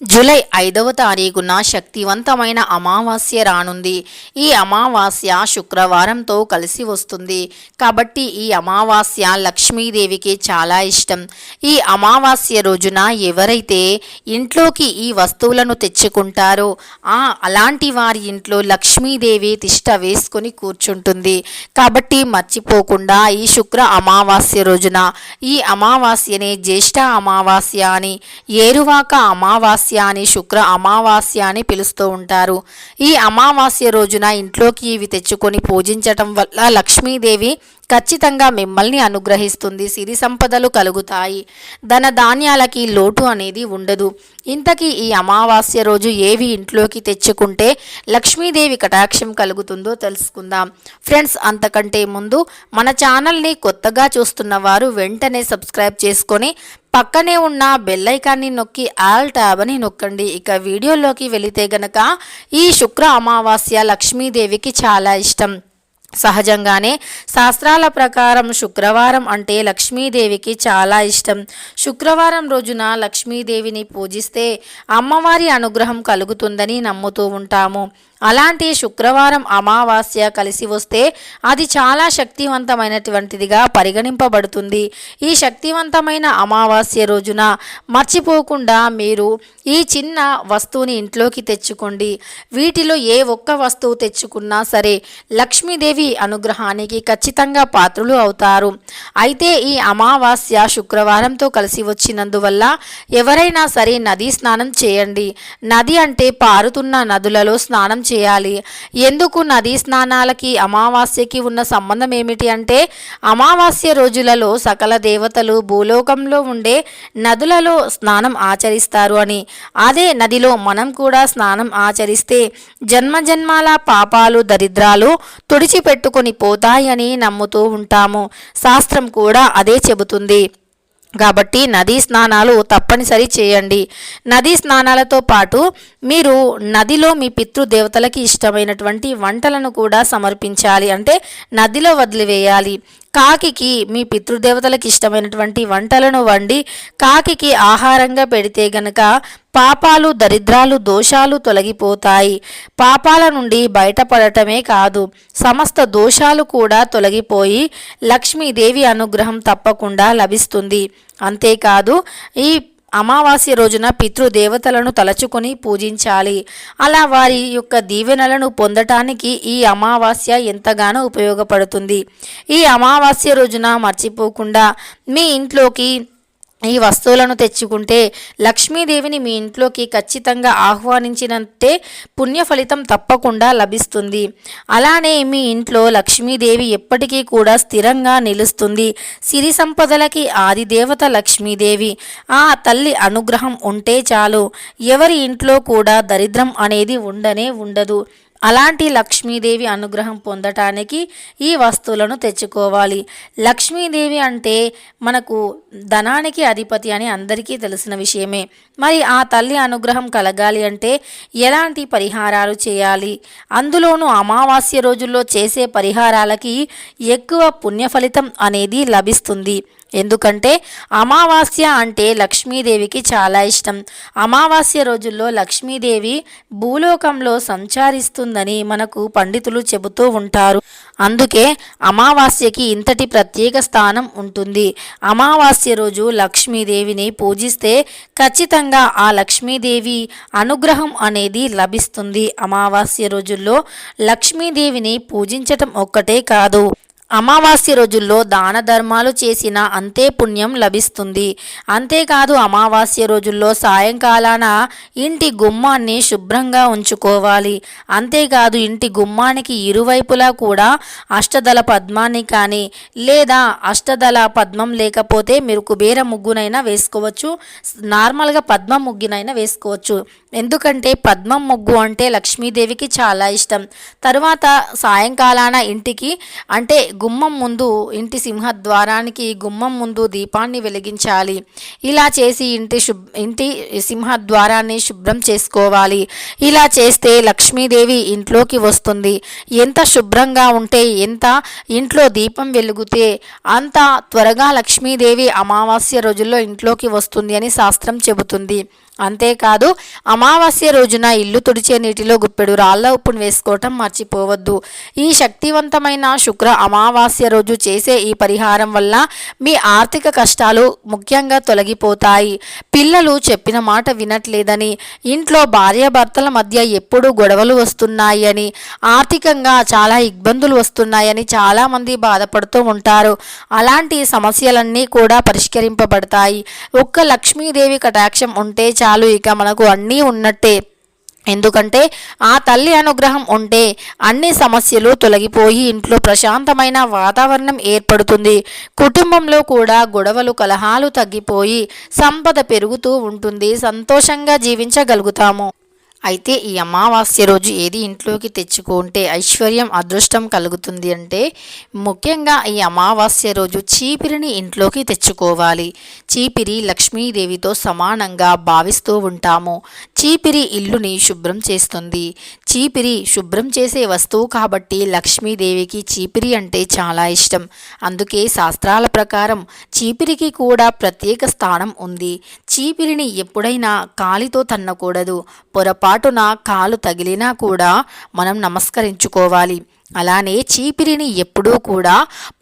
July ఐదవ తారీఖున శక్తివంతమైన అమావాస్య రానుంది. ఈ అమావాస్య శుక్రవారంతో కలిసి వస్తుంది. కాబట్టి ఈ అమావాస్య లక్ష్మీదేవికి చాలా ఇష్టం. ఈ అమావాస్య రోజున ఎవరైతే ఇంట్లోకి ఈ వస్తువులను తెచ్చుకుంటారో ఆ అలాంటి వారి ఇంట్లో లక్ష్మీదేవి తిష్ట వేసుకొని కూర్చుంటుంది. కాబట్టి మర్చిపోకుండా ఈ శుక్ర అమావాస్య రోజున ఈ అమావాస్యనే జ్యేష్ఠ అమావాస్య అని ఏరువాక అమావాస్య అని శుక్ర అమావాస్య అని పిలుస్తూ ఉంటారు. ఈ అమావాస్య రోజున ఇంట్లోకి ఇవి తెచ్చుకొని పూజించటం వల్ల లక్ష్మీదేవి ఖచ్చితంగా మిమ్మల్ని అనుగ్రహిస్తుంది. సిరి సంపదలు కలుగుతాయి. ధన ధాన్యాలకి లోటు అనేది ఉండదు. ఇంతకీ ఈ అమావాస్య రోజు ఏవి ఇంట్లోకి తెచ్చుకుంటే లక్ష్మీదేవి కటాక్షం కలుగుతుందో తెలుసుకుందాం. ఫ్రెండ్స్ అంతకంటే ముందు మన ఛానల్ని కొత్తగా చూస్తున్న వారు వెంటనే సబ్స్క్రైబ్ చేసుకొని పక్కనే ఉన్న బెల్లైకాన్ని నొక్కి ఆల్ ట్యాబ్ అని నొక్కండి. ఇక వీడియోలోకి వెళితే గనక ఈ శుక్ర అమావాస్య లక్ష్మీదేవికి చాలా ఇష్టం. సహజంగానే శాస్త్రాల ప్రకారం శుక్రవారం అంటే లక్ష్మీదేవికి చాలా ఇష్టం. శుక్రవారం రోజున లక్ష్మీదేవిని పూజిస్తే అమ్మవారి అనుగ్రహం కలుగుతుందని నమ్ముతూ ఉంటాము. అలాంటి శుక్రవారం అమావాస్య కలిసి వస్తే అది చాలా శక్తివంతమైనటువంటిదిగా పరిగణింపబడుతుంది. ఈ శక్తివంతమైన అమావాస్య రోజున మర్చిపోకుండా మీరు ఈ చిన్న వస్తువుని ఇంట్లోకి తెచ్చుకోండి. వీటిలో ఏ ఒక్క వస్తువు తెచ్చుకున్నా సరే లక్ష్మీదేవి అనుగ్రహానికి ఖచ్చితంగా పాత్రులు అవుతారు. అయితే ఈ అమావాస్య శుక్రవారంతో కలిసి వచ్చినందువల్ల ఎవరైనా సరే నదీ స్నానం చేయండి. నది అంటే పారుతున్న నదులలో స్నానం చేయాలి. ఎందుకు నదీ స్నానాలకి అమావాస్యకి ఉన్న సంబంధం ఏమిటి అంటే అమావాస్య రోజులలో సకల దేవతలు భూలోకంలో ఉండే నదులలో స్నానం ఆచరిస్తారు అని. అదే నదిలో మనం కూడా స్నానం ఆచరిస్తే జన్మజన్మాల పాపాలు దరిద్రాలు తుడిచిపెట్టుకొని పోతాయని నమ్ముతూ ఉంటాము. శాస్త్రం కూడా అదే చెబుతుంది. కాబట్టి నదీ స్నానాలు తప్పనిసరి చేయండి. నదీ స్నానాలతో పాటు మీరు నదిలో మీ పితృదేవతలకి ఇష్టమైనటువంటి వంటలను కూడా సమర్పించాలి. అంటే నదిలో వదిలివేయాలి. కాకికి మీ పితృదేవతలకు ఇష్టమైనటువంటి వంటలను వండి కాకికి ఆహారంగా పెడితే గనక పాపాలు దరిద్రాలు దోషాలు తొలగిపోతాయి. పాపాల నుండి బయటపడటమే కాదు సమస్త దోషాలు కూడా తొలగిపోయి లక్ష్మీదేవి అనుగ్రహం తప్పకుండా లభిస్తుంది. అంతేకాదు ఈ అమావాస్య రోజున పితృదేవతలను తలచుకొని పూజించాలి. అలా వారి యొక్క దీవెనలను పొందటానికి ఈ అమావాస్య ఎంతగానో ఉపయోగపడుతుంది. ఈ అమావాస్య రోజున మర్చిపోకుండా మీ ఇంట్లోకి ఈ వస్తువులను తెచ్చుకుంటే లక్ష్మీదేవిని మీ ఇంట్లోకి ఖచ్చితంగా ఆహ్వానించినంతే పుణ్య ఫలితం తప్పకుండా లభిస్తుంది. అలానే మీ ఇంట్లో లక్ష్మీదేవి ఎప్పటికీ కూడా స్థిరంగా నిలుస్తుంది. సిరి సంపదలకి ఆదిదేవత లక్ష్మీదేవి. ఆ తల్లి అనుగ్రహం ఉంటే చాలు. ఎవరి ఇంట్లో కూడా దరిద్రం అనేది ఉండనే ఉండదు. అలాంటి లక్ష్మీదేవి అనుగ్రహం పొందటానికి ఈ వస్తువులను తెచ్చుకోవాలి. లక్ష్మీదేవి అంటే మనకు ధనానికి అధిపతి అని అందరికీ తెలిసిన విషయమే. మరి ఆ తల్లి అనుగ్రహం కలగాలి అంటే ఎలాంటి పరిహారాలు చేయాలి? అందులోనూ అమావాస్య రోజుల్లో చేసే పరిహారాలకి ఎక్కువ పుణ్య ఫలితం అనేది లభిస్తుంది. ఎందుకంటే అమావాస్య అంటే లక్ష్మీదేవికి చాలా ఇష్టం. అమావాస్య రోజుల్లో లక్ష్మీదేవి భూలోకంలో సంచారిస్తుందని మనకు పండితులు చెబుతూ ఉంటారు. అందుకే అమావాస్యకి ఇంతటి ప్రత్యేక స్థానం ఉంటుంది. అమావాస్య రోజు లక్ష్మీదేవిని పూజిస్తే ఖచ్చితంగా ఆ లక్ష్మీదేవి అనుగ్రహం అనేది లభిస్తుంది. అమావాస్య రోజుల్లో లక్ష్మీదేవిని పూజించటం ఒక్కటే కాదు. అమావాస్య రోజుల్లో దాన ధర్మాలు చేసిన అంతే పుణ్యం లభిస్తుంది. అంతేకాదు అమావాస్య రోజుల్లో సాయంకాలాన ఇంటి గుమ్మాన్ని శుభ్రంగా ఉంచుకోవాలి. అంతేకాదు ఇంటి గుమ్మానికి ఇరువైపులా కూడా అష్టదళ పద్మాన్ని కానీ లేదా అష్టదళ పద్మం లేకపోతే మీరు కుబేర ముగ్గునైనా వేసుకోవచ్చు. నార్మల్గా పద్మ ముగ్గునైనా వేసుకోవచ్చు. ఎందుకంటే పద్మం ముగ్గు అంటే లక్ష్మీదేవికి చాలా ఇష్టం. తరువాత సాయంకాలాన ఇంటికి అంటే గుమ్మం ముందు ఇంటి సింహద్వారానికి గుమ్మం ముందు దీపాన్ని వెలిగించాలి. ఇలా చేసి ఇంటి శుభ్ ఇంటి సింహద్వారాన్ని శుభ్రం చేసుకోవాలి. ఇలా చేస్తే లక్ష్మీదేవి ఇంట్లోకి వస్తుంది. ఎంత శుభ్రంగా ఉంటే ఎంత ఇంట్లో దీపం వెలుగుతే అంత త్వరగా లక్ష్మీదేవి అమావాస్య రోజుల్లో ఇంట్లోకి వస్తుంది అని శాస్త్రం చెబుతుంది. అంతేకాదు అమావాస్య రోజున ఇల్లు తుడిచే నీటిలో గుప్పెడు రాళ్ళ ఉప్పును వేసుకోవటం మర్చిపోవద్దు. ఈ శక్తివంతమైన శుక్ర అమా అమావాస్య రోజు చేసే ఈ పరిహారం వల్ల మీ ఆర్థిక కష్టాలు ముఖ్యంగా తొలగిపోతాయి. పిల్లలు చెప్పిన మాట వినట్లేదని ఇంట్లో భార్యాభర్తల మధ్య ఎప్పుడూ గొడవలు వస్తున్నాయి అని ఆర్థికంగా చాలా ఇబ్బందులు వస్తున్నాయని చాలామంది బాధపడుతూ ఉంటారు. అలాంటి సమస్యలన్నీ కూడా పరిష్కరింపబడతాయి. ఒక్క లక్ష్మీదేవి కటాక్షం ఉంటే చాలు ఇక మనకు అన్నీ ఉన్నట్టే. ఎందుకంటే ఆ తల్లి అనుగ్రహం ఉంటే అన్ని సమస్యలు తొలగిపోయి ఇంట్లో ప్రశాంతమైన వాతావరణం ఏర్పడుతుంది. కుటుంబంలో కూడా గొడవలు కలహాలు తగ్గిపోయి సంపద పెరుగుతూ ఉంటుంది. సంతోషంగా జీవించగలుగుతాము. అయితే ఈ అమావాస్య రోజు ఏది ఇంట్లోకి తెచ్చుకుంటే ఐశ్వర్యం అదృష్టం కలుగుతుంది అంటే ముఖ్యంగా ఈ అమావాస్య రోజు చీపిరిని ఇంట్లోకి తెచ్చుకోవాలి. చీపిరి లక్ష్మీదేవితో సమానంగా భావిస్తూ ఉంటాము. చీపిరి ఇల్లుని శుభ్రం చేస్తుంది. చీపిరి శుభ్రం చేసే వస్తువు కాబట్టి లక్ష్మీదేవికి చీపిరి అంటే చాలా ఇష్టం. అందుకే శాస్త్రాల ప్రకారం చీపిరికి కూడా ప్రత్యేక స్థానం ఉంది. చీపిరిని ఎప్పుడైనా కాలితో తన్నకూడదు. పొరపాటున కాలు తగిలినా కూడా మనం నమస్కరించుకోవాలి. అలానే చీపిరిని ఎప్పుడూ కూడా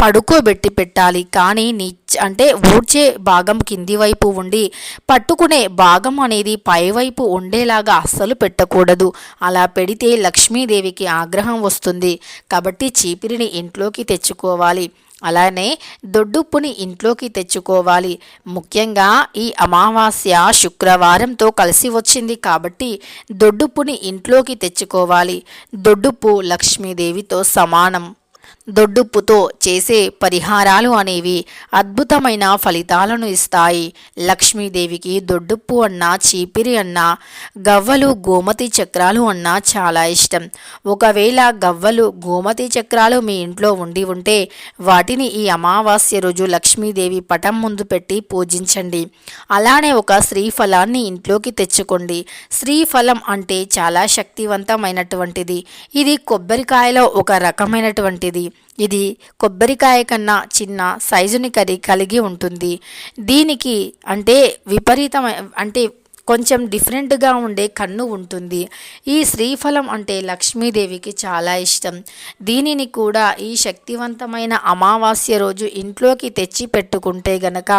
పడుకోబెట్టి పెట్టాలి. కానీ నీ అంటే ఊడ్చే భాగం కింది వైపు ఉండి పట్టుకునే భాగం అనేది పైవైపు ఉండేలాగా అస్సలు పెట్టకూడదు. అలా పెడితే లక్ష్మీదేవికి ఆగ్రహం వస్తుంది. కాబట్టి చీపిరిని ఇంట్లోకి తెచ్చుకోవాలి. అలానే దొడ్డుప్పుని ఇంట్లోకి తెచ్చుకోవాలి. ముఖ్యంగా ఈ అమావాస్య శుక్రవారంతో కలిసి వచ్చింది కాబట్టి దొడ్డుప్పుని ఇంట్లోకి తెచ్చుకోవాలి. దొడ్డుప్పు లక్ష్మీదేవితో సమానం. దొడ్డుప్పుతో చేసే పరిహారాలు అనేవి అద్భుతమైన ఫలితాలను ఇస్తాయి. లక్ష్మీదేవికి దొడ్డుప్పు అన్నా చీపిరి అన్నా గవ్వలు గోమతి చక్రాలు అన్నా చాలా ఇష్టం. ఒకవేళ గవ్వలు గోమతి చక్రాలు మీ ఇంట్లో ఉండి ఉంటే వాటిని ఈ అమావాస్య రోజు లక్ష్మీదేవి పటం ముందు పెట్టి పూజించండి. అలానే ఒక శ్రీఫలాన్ని ఇంట్లోకి తెచ్చుకోండి. శ్రీఫలం అంటే చాలా శక్తివంతమైనటువంటిది. ఇది కొబ్బరికాయలో ఒక రకమైనటువంటిది. ఇది కొబ్బరికాయ కన్నా చిన్న సైజుని కరి కలిగి ఉంటుంది. దీనికి అంటే విపరీతమైన అంటే కొంచెం డిఫరెంట్గా ఉండే కన్ను ఉంటుంది. ఈ శ్రీఫలం అంటే లక్ష్మీదేవికి చాలా ఇష్టం. దీనిని కూడా ఈ శక్తివంతమైన అమావాస్య రోజు ఇంట్లోకి తెచ్చి పెట్టుకుంటే గనక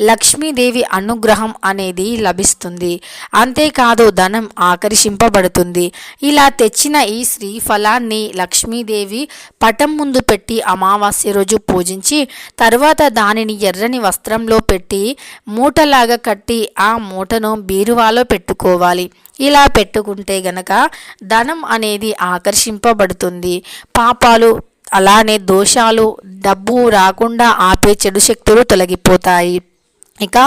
లక్ష్మీదేవి అనుగ్రహం అనేది లభిస్తుంది. అంతేకాదు ధనం ఆకర్షింపబడుతుంది. ఇలా తెచ్చిన ఈ శ్రీఫలాన్ని లక్ష్మీదేవి పటం ముందు పెట్టి అమావాస్య రోజు పూజించి తర్వాత దానిని ఎర్రని వస్త్రంలో పెట్టి మూటలాగా కట్టి ఆ మూటను బీ బీరువాలో పెట్టుకోవాలి. ఇలా పెట్టుకుంటే గనక ధనం అనేది ఆకర్షింపబడుతుంది. పాపాలు అలానే దోషాలు డబ్బు రాకుండా ఆపే చెడు శక్తులు తొలగిపోతాయి. ఇక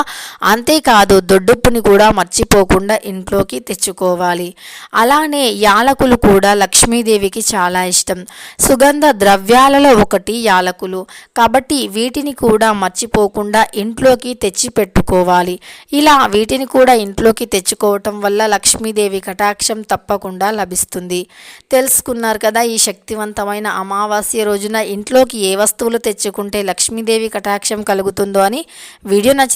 అంతేకాదు దొడ్డుప్పుని కూడా మర్చిపోకుండా ఇంట్లోకి తెచ్చుకోవాలి. అలానే యాలకులు కూడా లక్ష్మీదేవికి చాలా ఇష్టం. సుగంధ ద్రవ్యాలలో ఒకటి యాలకులు. కాబట్టి వీటిని కూడా మర్చిపోకుండా ఇంట్లోకి తెచ్చి పెట్టుకోవాలి ఇలా వీటిని కూడా ఇంట్లోకి తెచ్చుకోవటం వల్ల లక్ష్మీదేవి కటాక్షం తప్పకుండా లభిస్తుంది. తెలుసుకున్నారు కదా ఈ శక్తివంతమైన అమావాస్య రోజున ఇంట్లోకి ఏ వస్తువులు తెచ్చుకుంటే లక్ష్మీదేవి కటాక్షం కలుగుతుందో అని వీడియో నచ్చి